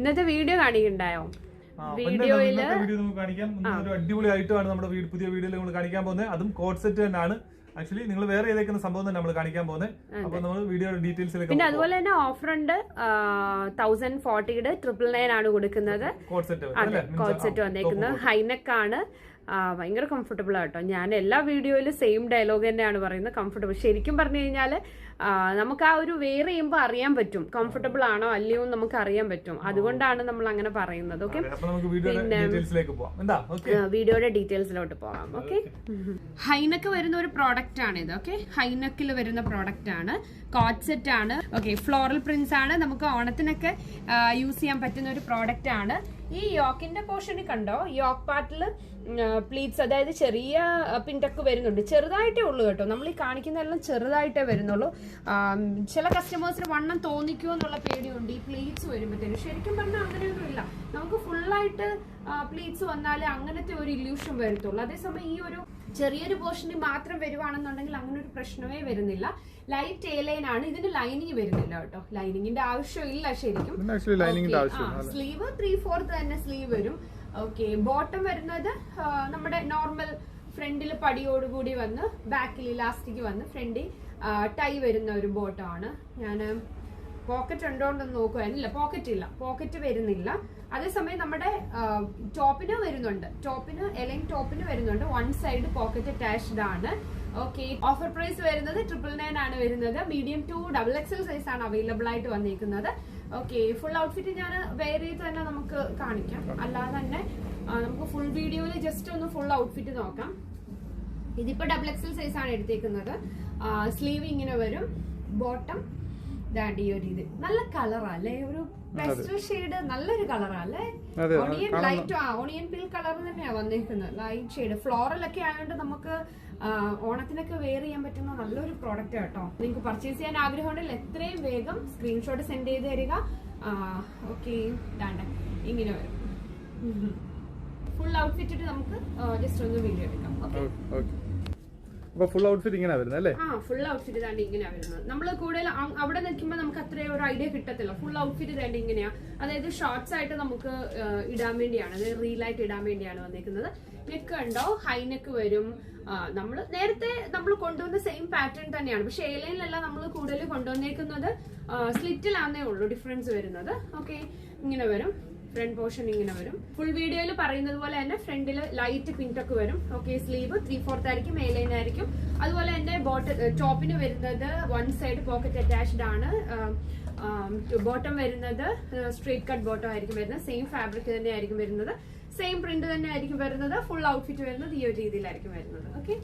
ഇന്നത്തെ വീഡിയോ കാണിക്കണ്ടായോ? വീഡിയോയിൽ അടിപൊളിയായിട്ടാണ് നമ്മുടെ പുതിയ വീഡിയോയിൽ നമ്മൾ കാണിക്കാൻ പോകുന്നത്. അതും കോഡ് സെറ്റ് തന്നെയാണ്. ആക്ച്വലി നിങ്ങൾ വേറെ ഏതൊക്കെ സംഭവം തന്നെ നമ്മൾ കാണിക്കാൻ പോകുന്നത് അപ്പൊ നമ്മൾ വീഡിയോയുടെ ഡീറ്റെയിൽസിലേക്ക് പിന്നെ അതുപോലെ തന്നെ ഓഫർ ഉണ്ട് തൗസൻഡ് ഫോർട്ടിയുടെ ട്രിപ്പിൾ നയൻ ആണ് കൊടുക്കുന്നത്. കോഡ് സെറ്റ് വന്നേക്കുന്നത് ഹൈനെക്ക് ആണ് ഭയങ്കര കംഫർട്ടബിൾ ആട്ടോ ഞാൻ എല്ലാ വീഡിയോയിലും സെയിം ഡയലോഗ് തന്നെയാണ് പറയുന്നത്. കംഫർട്ടബിൾ ശരിക്കും പറഞ്ഞു കഴിഞ്ഞാൽ നമുക്ക് ആ ഒരു വെയർ ചെയ്യുമ്പോൾ അറിയാൻ പറ്റും. കംഫർട്ടബിൾ ആണോ അല്ലയോ എന്ന് നമുക്ക് അറിയാൻ പറ്റും. അതുകൊണ്ടാണ് നമ്മൾ അങ്ങനെ പറയുന്നത് ഓക്കെ പിന്നെ വീഡിയോയുടെ ഡീറ്റെയിൽസിലോട്ട് പോകാം ഓക്കെ ഹൈനക്ക് വരുന്ന ഒരു പ്രോഡക്റ്റ് ആണ് ഇത് ഓക്കെ ഹൈനക്കിൽ വരുന്ന പ്രോഡക്റ്റ് ആണ്. കോട്ട് സെറ്റ് ആണ്. ഓക്കെ ഫ്ലോറൽ പ്രിന്റ്സ് ആണ്. നമുക്ക് ഓണത്തിനൊക്കെ യൂസ് ചെയ്യാൻ പറ്റുന്ന ഒരു പ്രോഡക്റ്റ് ആണ്. ഈ യോക്കിന്റെ പോർഷൻ കണ്ടോ? യോക്ക് പാർട്ടിൽ പ്ലീറ്റ്സ് അതായത് ചെറിയ പിൻടക്ക് വരുന്നുണ്ട്. ചെറുതായിട്ടേ ഉള്ളൂ കേട്ടോ. നമ്മൾ ഈ കാണിക്കുന്നതെല്ലാം ചെറുതായിട്ടേ വരുന്നുള്ളൂ. ചില കസ്റ്റമേഴ്സിന് വണ്ണം തോന്നിക്കുമോ എന്നുള്ള പേടിയുണ്ട്. ഈ പ്ലീറ്റ്സ് വരുമ്പോഴത്തേനും ശരിക്കും പറഞ്ഞാൽ അങ്ങനെയൊന്നും ഇല്ല. നമുക്ക് ഫുള്ളായിട്ട് പ്ലീറ്റ്സ് വന്നാലേ അങ്ങനത്തെ ഒരു ഇല്യൂഷൻ വരത്തുള്ളൂ. അതേസമയം ഈ ഒരു ചെറിയൊരു പോർഷന് മാത്രം വരുവാണെന്നുണ്ടെങ്കിൽ അങ്ങനെ ഒരു പ്രശ്നമേ വരുന്നില്ല. ലൈറ്റ് എ ലൈൻ ആണ്. ഇതിന് ലൈനിങ് വരുന്നില്ല കേട്ടോ. ലൈനിങ്ങിന്റെ ആവശ്യമില്ല ശരിക്കും. സ്ലീവ് ത്രീ ഫോർത്ത് തന്നെ സ്ലീവ് വരും. ഓക്കെ ബോട്ടം വരുന്നത് നമ്മുടെ നോർമൽ ഫ്രണ്ടിൽ പടിയോടുകൂടി വന്ന് ബാക്കിൽ ഇലാസ്റ്റിക് വന്ന് ഫ്രണ്ടിൽ ടൈ വരുന്ന ഒരു ബോട്ടം ആണ്. ഞാൻ പോക്കറ്റ് ഉണ്ടോ എന്ന് നോക്കുക അല്ല പോക്കറ്റ് ഇല്ല പോക്കറ്റ് വരുന്നില്ല. അതേസമയം നമ്മുടെ ടോപ്പിന് വരുന്നുണ്ട്. ടോപ്പിന് എലൈൻ ടോപ്പിന് വരുന്നുണ്ട്. വൺ സൈഡ് പോക്കറ്റ് അറ്റാച്ച്ഡ് ആണ്. ഓക്കെ ഓഫർ പ്രൈസ് വരുന്നത് ട്രിപ്പിൾ നയൻ ആണ് വരുന്നത്. Medium to double XL size ആണ് അവൈലബിൾ ആയിട്ട് വന്നിരിക്കുന്നത് ഓക്കെ ഫുൾ ഔട്ട്ഫിറ്റ് ഞാൻ വേറെ തന്നെ നമുക്ക് കാണിക്കാം. അല്ലാതെ തന്നെ നമുക്ക് ഫുൾ വീഡിയോയിൽ ജസ്റ്റ് ഒന്ന് ഫുൾ ഔട്ട്ഫിറ്റ് നോക്കാം. ഇതിപ്പോ ഡബിൾ എക്സൽ സൈസ് ആണ് എടുത്തേക്കുന്നത്. സ്ലീവ് ഇങ്ങനെ വരും. ബോട്ടം ഈ ഒരു ഇത്. നല്ല കളറാ അല്ലേ ഒരു പെസ്റ്റൽ ഷെയ്ഡ് നല്ലൊരു കളറാ അല്ലേ ഓണിയൻ ലൈറ്റ് ആ ഓണിയൻ പിൽ കളർ തന്നെയാ വന്നിരിക്കുന്നത്. ലൈറ്റ് ഷെയ്ഡ് ഫ്ലോറൽ ഒക്കെ ആയതുകൊണ്ട് നമുക്ക് ഓണത്തിനൊക്കെ വെയർ ചെയ്യാൻ പറ്റുന്ന നല്ലൊരു പ്രോഡക്റ്റ് കേട്ടോ നിങ്ങൾക്ക് പർച്ചേസ് ചെയ്യാൻ ആഗ്രഹമുണ്ടെങ്കിൽ എത്രയും വേഗം സ്ക്രീൻഷോട്ട് സെൻഡ് ചെയ്ത് തരിക. ഓക്കെ ദാണ്ട് ഇങ്ങനെ വരും. ഫുൾ ഔട്ട്ഫിറ്റ് ഇട്ട് നമുക്ക് ജസ്റ്റ് ഒന്ന് വീഡിയോ എടുക്കാം. ഓക്കെ. അപ്പൊ ഫുൾ ഔട്ട്ഫിറ്റ് ഇങ്ങനെ വരുന്നത് അല്ലേ? ആ ഫുൾ ഔട്ട്ഫിറ്റ് താണ്ട് ഇങ്ങനെ വരുന്നത്. നമ്മൾ കൂടുതൽ അവിടെ നിൽക്കുമ്പോൾ നമുക്ക് അത്രയും ഒരു ഐഡിയ കിട്ടത്തില്ല. ഫുൾ ഔട്ട്ഫിറ്റ് താണ്ട് ഇങ്ങനെയാ. അതായത് ഷോർട്സ് ആയിട്ട് നമുക്ക് ഇടാൻ വേണ്ടിയാണ്. അതായത് റീലായിട്ട് ഇടാൻ വേണ്ടിയാണ് വന്നിരിക്കുന്നത് നെക്ക് ഉണ്ടോ ഹൈ നെക്ക് വരും. നമ്മൾ നേരത്തെ നമ്മൾ കൊണ്ടുവന്ന സെയിം പാറ്റേൺ തന്നെയാണ്. പക്ഷെ എയർലൈനിലല്ല നമ്മൾ കൂടുതൽ കൊണ്ടുവന്നേക്കുന്നത് സ്ലിറ്റിലാന്നേ ഉള്ളൂ ഡിഫറൻസ് വരുന്നത്. ഓക്കെ ഇങ്ങനെ വരും. ഫ്രണ്ട് പോർഷൻ ഇങ്ങനെ വരും. ഫുൾ വീഡിയോയിൽ പറയുന്നത് പോലെ തന്നെ ഫ്രണ്ടിൽ ലൈറ്റ് പിൻടക്ക് വരും. ഓക്കെ സ്ലീവ് ത്രീ ഫോർത്ത് ആയിരിക്കും മേലേനായിരിക്കും അതുപോലെ തന്നെ ബോട്ട ടോപ്പിന് വരുന്നത് വൺ സൈഡ് പോക്കറ്റ് അറ്റാച്ച്ഡ് ആണ്. ബോട്ടം വരുന്നത് സ്ട്രേറ്റ് കട്ട് ബോട്ടം ആയിരിക്കും വരുന്നത്. സെയിം ഫാബ്രിക് തന്നെ ആയിരിക്കും വരുന്നത്. സെയിം പ്രിന്റ് തന്നെ ആയിരിക്കും വരുന്നത്. ഫുൾ ഔട്ട്ഫിറ്റ് വരുന്നത് ഈ ഒരു രീതിയിലായിരിക്കും വരുന്നത്. ഓക്കെ